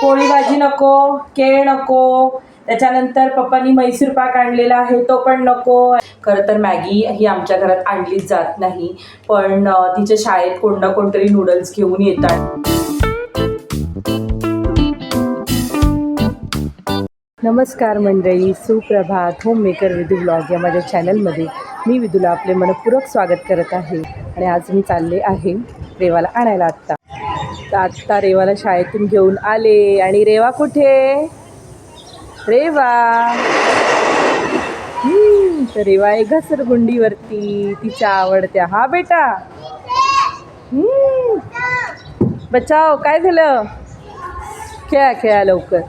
पोळी भाजी नको केळ नको. त्याच्यानंतर पप्पांनी मैसूर पाक आणलेला आहे तो पण नको. खरं तर मॅगी ही आमच्या घरात आणलीच जात नाही पण तिच्या शाळेत कोण ना कोणतरी नूडल्स घेऊन येतात. नमस्कार मंडळी सुप्रभात. होम मेकर विदू ब्लॉग या माझ्या चॅनलमध्ये मी विदुला आपले मनपूरक स्वागत करत आहे. आणि आज मी चालले आहे रेवाला आणायला आत्ता. तर आत्ता रेवाला शाळेतून घेऊन आले. आणि रेवा कुठे? रेवा. तर रेवा आहे घसरगुंडीवरती. तिच्या आवडत्या. हा बेटा. बचाव काय झालं? खेळा खेळा लवकर.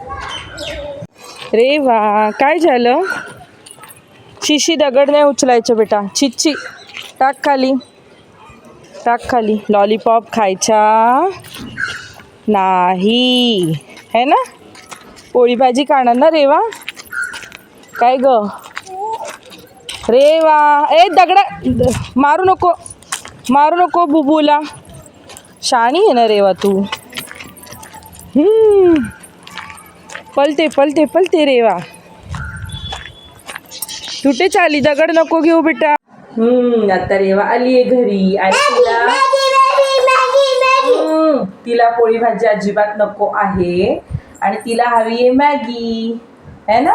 रे वा काय झालं? शिशी दगड नाही उचलायचं बेटा. चिच्ची. टाक खाली. टाक खाली. लॉलीपॉप खायचा नाही. है ना? पोळी भाजी खाणार ना रेवा? काय ग? रे वा ए दगडा. द- मारू नको. मारू नको बुबूला. शाणी आहे ना रेवा तू? पलते पलते पलते रेवा. तुटे चाली दगड नको घेऊ बेटा. हम्म आता रेवा आली आहे घरी. आणि तिला हम्म, तिला पोळी भाजी अजिबात नको आहे. आणि तिला हवी आहे मॅगी. है ना?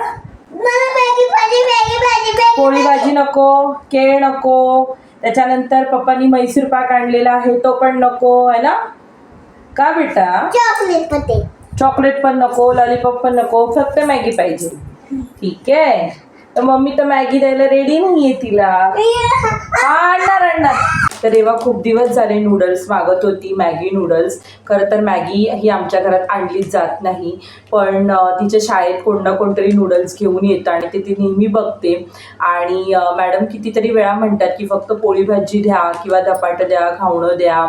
पोळी भाजी नको केळ नको. त्याच्यानंतर पप्पांनी मैसूर पाक आणलेला आहे तो पण नको है ना? का बेटा? चॉकलेट पण नको लॉलीपॉप पण नको फक्त मॅगी पाहिजे. ठीक आहे? तर मम्मी तर मॅगी द्यायला रेडी नाहीये तिला. आणणार आणणार. तर रेवा खूप दिवस झाले नूडल्स मागत होती मॅगी नूडल्स खरं तर मॅगी ही आमच्या घरात आणलीच जात नाही. पण तिच्या शाळेत कोण ना कोणतरी नूडल्स घेऊन येतं आणि ते ती नेहमी बघते. आणि मॅडम कितीतरी वेळा म्हणतात की फक्त पोळी भाजी द्या किंवा धपाटं द्या खावणं द्या.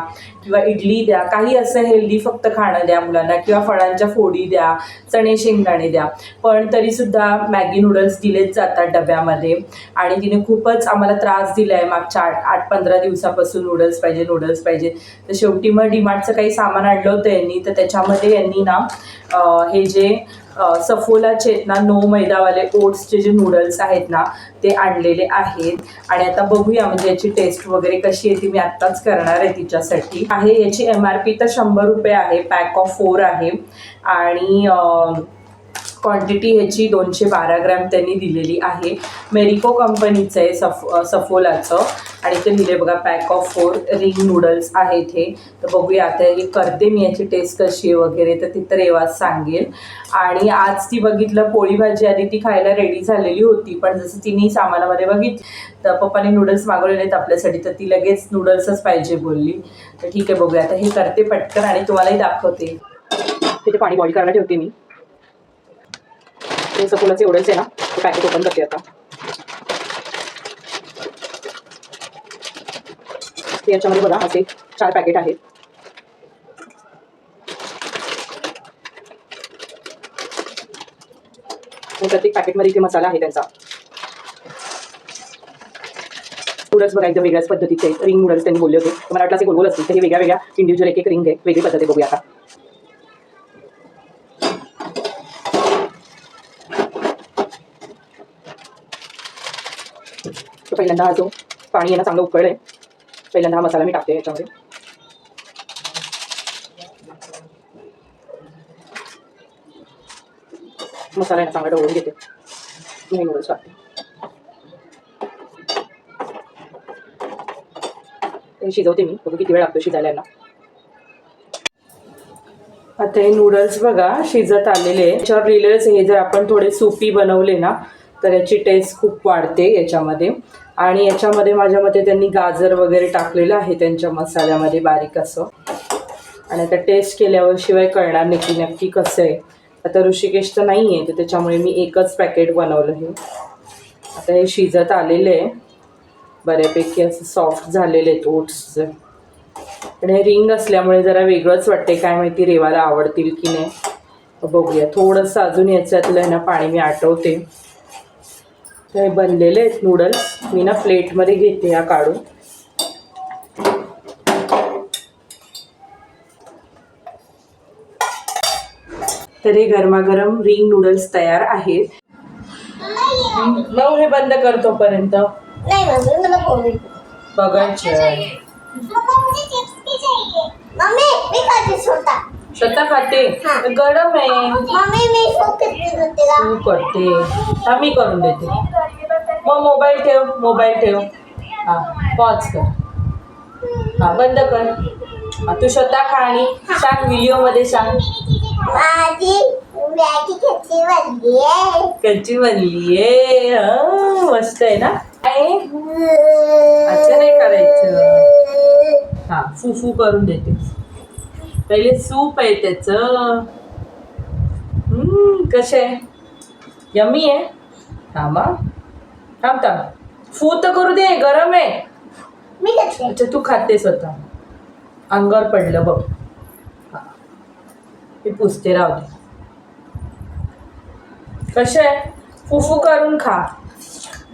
किंवा इडली द्या काही असं हेल्दी फक्त खाणं द्या मुलांना किंवा फळांच्या फोडी द्या चणे शेंगदाणे द्या. पण तरीसुद्धा मॅगी नूडल्स दिलेच जातात डब्यामध्ये. आणि तिने खूपच आम्हाला त्रास दिला आहे मागच्या आठ आठ पंधरा दिवसापासून नूडल्स पाहिजे नूडल्स पाहिजे. तर शेवटी मग डीमार्टचं काही सामान आणलं होतं यांनी तर त्याच्यामध्ये यांनी ना हे जे सफोला सफोलाचे आहेत ना नो मैदावाले ओट्सचे जे नूडल्स आहेत ना ते आणलेले आहेत. आणि आता बघूया म्हणजे याची टेस्ट वगैरे कशी आहे ती मी आत्ताच करणार आहे तिच्यासाठी. आहे याची एम आर पी तर शंभर रुपये आहे पॅक ऑफ फोर आहे. आणि क्वांटिटी ह्याची दोनशे बारा ग्रॅम त्यांनी दिलेली आहे. मेरिको कंपनीचं आहे सफ सफोलाचं. आणि ते दिले बघा pack of four ring noodles आहेत हे तर बघूया आता हे करते मी याची टेस्ट कशी आहे वगैरे तर ती तर रेवाज सांगेल. आणि आज ती बघितलं पोळी भाजी आधी ती खायला रेडी झालेली होती पण जसं तिने सामानामध्ये बघितली तर पप्पाने नूडल्स मागवलेले आहेत आपल्यासाठी तर ती लगेच नूडल्सच पाहिजे बोलली. तर ठीक आहे बघूया. आता हे करते पटकन आणि तुम्हालाही दाखवते. तिथे पाणी बॉईल करायला ठेवते मी. ते सफोलाचे एवढंच आहे ना ते पॅकेट ओपन करते आता. ते याच्यामध्ये बघा असे चार पॅकेट आहेत. प्रत्येक पॅकेटमध्ये इथे मसाला आहे त्यांचा. नूडल्स बघा एकदम वेगळ्याच पद्धतीचे रिंग नूडल्स त्यांनी बोलले होते. मला वाटलं असे गोल गोल असतील तर हे वेगळ्या वेगळ्या इंडिव्हिज्युअल एक एक रिंग आहे वेगळी पद्धती बघूया आता. तर पहिल्यांदा हा जो पाणी आहे चांगलं उकळलं आहे पहिल्यांदा हा मसाला मी टाकते याच्यामध्ये. मसाला आहे चांगला ढवळून घेते. मी नूडल्स टाकते. शिजवते मी. बघू किती वेळ लागतो शिजायला आता हे नूडल्स बघा शिजत आलेले. आहे याच्यावर लिहिलेलंच हे जर आपण थोडे सुपी बनवले ना तर याची टेस्ट खूप वाढते याच्यामध्ये. आणि याच्यामध्ये माझ्या मते त्यांनी गाजर वगैरे टाकलेलं आहे त्यांच्या मसाल्यामध्ये बारीक असं. आणि आता टेस्ट केल्यावर शिवाय कळणार नाही की नक्की कसं आहे. आता ऋषिकेश तर नाही आहे तर त्याच्यामुळे मी एकच पॅकेट बनवलं हे आता हे शिजत आलेलं आहे. बऱ्यापैकी असं सॉफ्ट झालेले आहेत ओट्सचे पण हे रिंग असल्यामुळे जरा वेगळंच वाटते काय माहिती रेवाला आवडतील की नाही. बघूया थोडंसं अजून याच्यातलं आहे ना पाणी मी आटवते. हे बनलेले आहेत नूडल्स मी ना प्लेटमध्ये घेते या काढून. तर हे गरमागरम रिंग नूडल्स तयार आहेत. मग हे बंद करतोपर्यंत बघायचे. स्वतः खाते. गरम आहे. तू करते. हा मी करून देते. मग मोबाईल ठेव मोबाईल ठेव. हा पॉज कर. हा बंद कर. हा तू स्वतः खा आणि सांग व्हिडिओमध्ये सांग. माझी कच्ची बनली आहे. मस्त आहे ना? असं नाही करायचं. हा फू फू करून देते. पहिले सूप आहे त्याचं. हम्म, कसं? आहे यमी आहे? मग थांब थांब. फू तर करू दे गरम आहे. मी अच्छा तू खातेस होता अंगावर पडलं बघ. हा. मी पुसते राहू दे. कसे? आहे फुफू करून खा.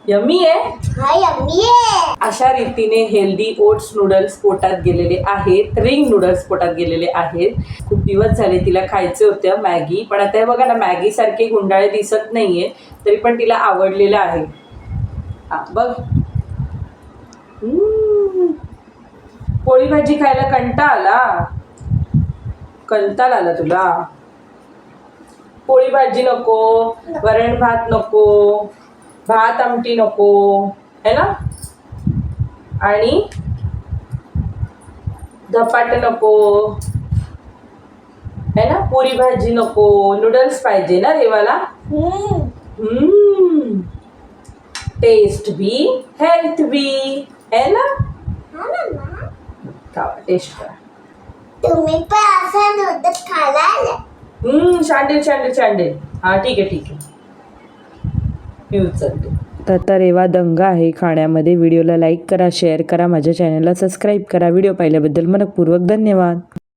यमी आहे? हा यम्मी आहे. अशा रीतीने हेल्दी ओट्स नूडल्स पोटात गेलेले आहेत रिंग नूडल्स पोटात गेलेले आहेत. खूप दिवस झाले तिला खायचे होते मॅगी पण आता हे बघा ना मॅगी सारखे गुंडाळे दिसत नाहीये तरी पण तिला आवडलेलं आहे. बघ. पोळी भाजी खायला कंटा आला. कंटाळ आला तुला. पोळी भाजी नको वरण भात नको. भात आमटी नको है ना? आणि धपाट नको है ना? पुरी भाजी नको नूडल्स पाहिजे ना रेवाला हम्म. टेस्ट भी हेल्थ भी है ना? हा ना मा. खावा टेस्ट करा. तुम्ही पण असं खायला हम्म शांडेल शांडेल शांडेल. हा ठीक आहे ठीक आहे. मी तर आता रेवा दंगा आहे खाण्यामध्ये. व्हिडिओला लाईक करा शेअर करा माझ्या चॅनलला सबस्क्राईब करा. व्हिडिओ पाहिल्याबद्दल मनपूर्वक धन्यवाद.